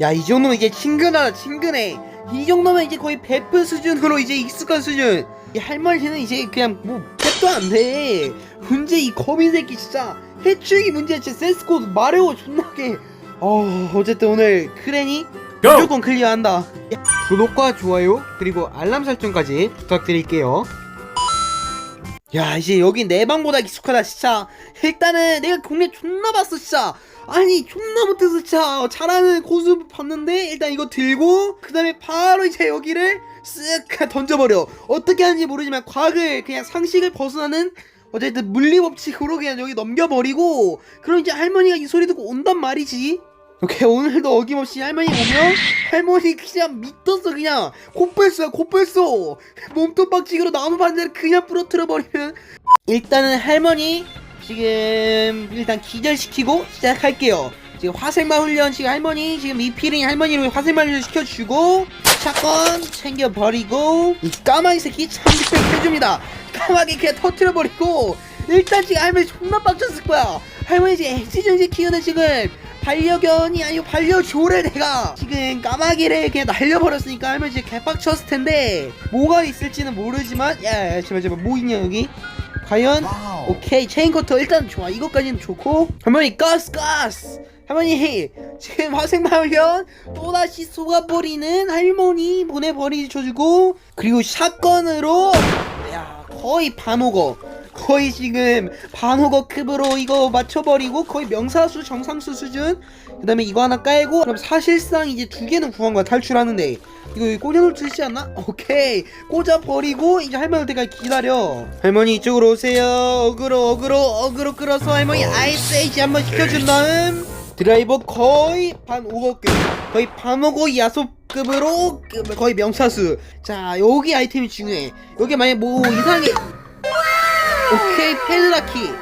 야 이 정도면 이제 친근하다 친근해. 이 정도면 이제 거의 베프 수준으로 이제 익숙한 수준. 이 할머니는 이제 그냥 뭐 랩도 안 돼. 문제 이 거미 새끼 진짜 해충이 문제야. 진짜 센스코드 마려워 존나게. 어 어쨌든 오늘 크레니 무조건 클리어한다. 야, 구독과 좋아요 그리고 알람 설정까지 부탁드릴게요 야 이제 여기 내 방보다 익숙하다 진짜. 일단은 내가 공략 존나 봤어 진짜. 아니 존나 못해서 진짜 잘하는 고수 봤는데 일단 이거 들고 그 다음에 바로 이제 여기를 쓱 던져버려. 어떻게 하는지 모르지만 과학을 그냥 상식을 벗어나는 어쨌든 물리법칙으로 그냥 여기 넘겨버리고 그럼 이제 할머니가 이 소리 듣고 온단 말이지 오케이 오늘도 어김없이 할머니 오면 할머니 그냥 믿었어 그냥 코뿔소야 코뿔소 몸통 박치기로 나무 반대를 그냥 부러뜨려 버리면 일단은 할머니 지금 일단 기절시키고 시작할게요. 지금 화생마 훈련 지금 할머니 지금 리필링 할머니로 화생마 훈련 시켜주고 사건 챙겨버리고 이 까마귀 새끼 참기백 해줍니다. 까마귀 그냥 터트려버리고 일단 지금 할머니 존나 빡쳤을 거야. 할머니 지금 엑시정지 키우는 지금 반려견이 아니고 반려조를 내가. 지금 까마귀를 그냥 날려버렸으니까 할머니 지금 개빡쳤을 텐데 뭐가 있을지는 모르지만 야야 제발 제발 뭐 있냐 여기? 과연? 오케이 체인 커터 일단 좋아. 이것까지는 좋고. 할머니 가스 가스! 할머니 지금 화생마을련 또다시 쏘아버리는 할머니 보내버리셔주고 그리고 샷건으로 야 거의 반오거 거의 지금 반오거 급으로 이거 맞춰버리고 거의 명사수 정상수 수준. 그 다음에 이거 하나 깔고 그럼 사실상 이제 두 개는 구한 거야 탈출하는데. 이거 꽂아놓을 수 있지 않나? 오케이. 꽂아버리고 이제 할머니 올 때까지 기다려. 할머니 이쪽으로 오세요. 어그로 어그로 어그로 끌어서 할머니 아이스 에이지 한번 시켜준 다음. 드라이버 거의 반 오거급 거의 반오거 야소급으로 그- 거의 명사수. 자 여기 아이템이 중요해. 여기 만약 뭐 이상하게 오케이 페드라키.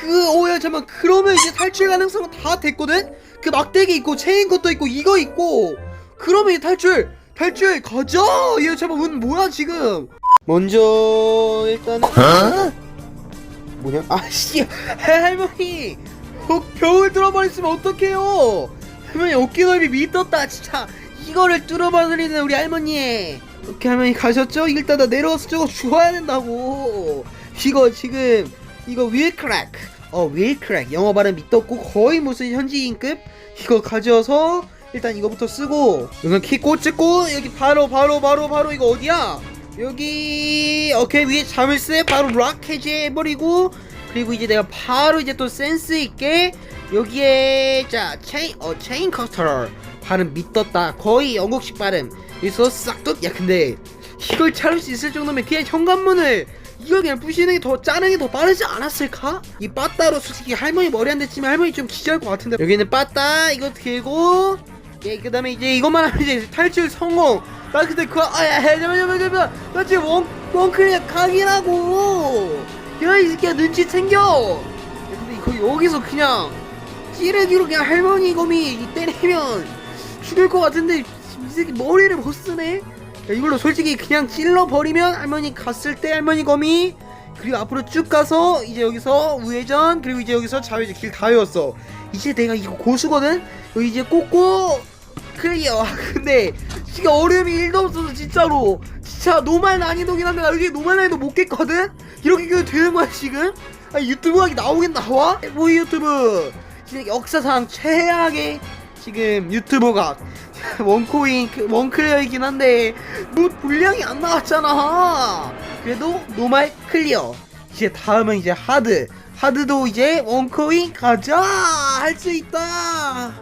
그 오야 잠깐 그러면 이제 탈출 가능성은 다 됐거든? 그 막대기 있고 체인 것도 있고 이거 있고. 그러면 이제 탈출 탈출 가자! 얘 잠깐 운 뭐야 지금? 먼저 일단은 어? 뭐냐? 아씨 할머니. 어, 벽을 뚫어버렸으면 어떡해요? 할머니 어깨 넓이 미떴다 진짜. 이거를 뚫어버리는 우리 할머니 오케이 할머니 가셨죠? 일단 나 내려가서 저거 주워야 된다고 이거 지금 이거 윌크랙 어 윌크랙 영어 발음 미떴고 거의 무슨 현지인급? 이거 가져와서 일단 이거부터 쓰고 이건 키 꽂고 여기 바로 바로 바로 바로 이거 어디야? 여기 오케이. 위에 자물쇠 바로 락 해제해버리고 그리고 이제 내가 바로 이제 또 센스 있게 여기에 자 체인 어 체인 커터 발음 미떴다. 거의 영국식 발음. 여기서 싹둑 야 근데 이걸 찾을 수 있을 정도면 그냥 현관문을 이거 그냥 부시는 게 더 짜는 게 더 빠르지 않았을까? 이 빠따로 솔직히 할머니 머리 안 됐지만 할머니 좀 기절할 것 같은데. 여기는 빠따 이거 들고. 예 그다음에 이제 이것만 하면 이제 탈출 성공. 나 근데 그거 아야 잠깐만 나 지금 원 원클릭 각이라고. 야이 새끼야 눈치 챙겨. 야, 근데 이거 여기서 그냥 찌르기로 그냥 할머니 검이 때리면 죽일 것 같은데 이 새끼 머리를 못 쓰네? 야, 이걸로 솔직히 그냥 찔러 버리면 할머니 갔을 때 할머니 검이 그리고 앞으로 쭉 가서 이제 여기서 우회전 그리고 이제 여기서 좌회전 길 다 외웠어. 이제 내가 이거 고수거든? 여기 이제 꽂고 클리어. 아, 근데 지금 어려움이 1도 없어서 진짜로. 진짜 노말 난이도긴 한데 나 여기 노말 난이도 못 깼거든? 이렇게 껴도 되는 거야 지금? 아 유튜브 하기 나오긴 나와? 뭐 유튜브? 진짜 역사상 최악의 지금 유튜버가 원코인 그 원클리어이긴 한데 뭐 분량이 안 나왔잖아. 그래도 노말 클리어. 이제 다음은 이제 하드. 하드도 이제 원코인 가자! 할 수 있다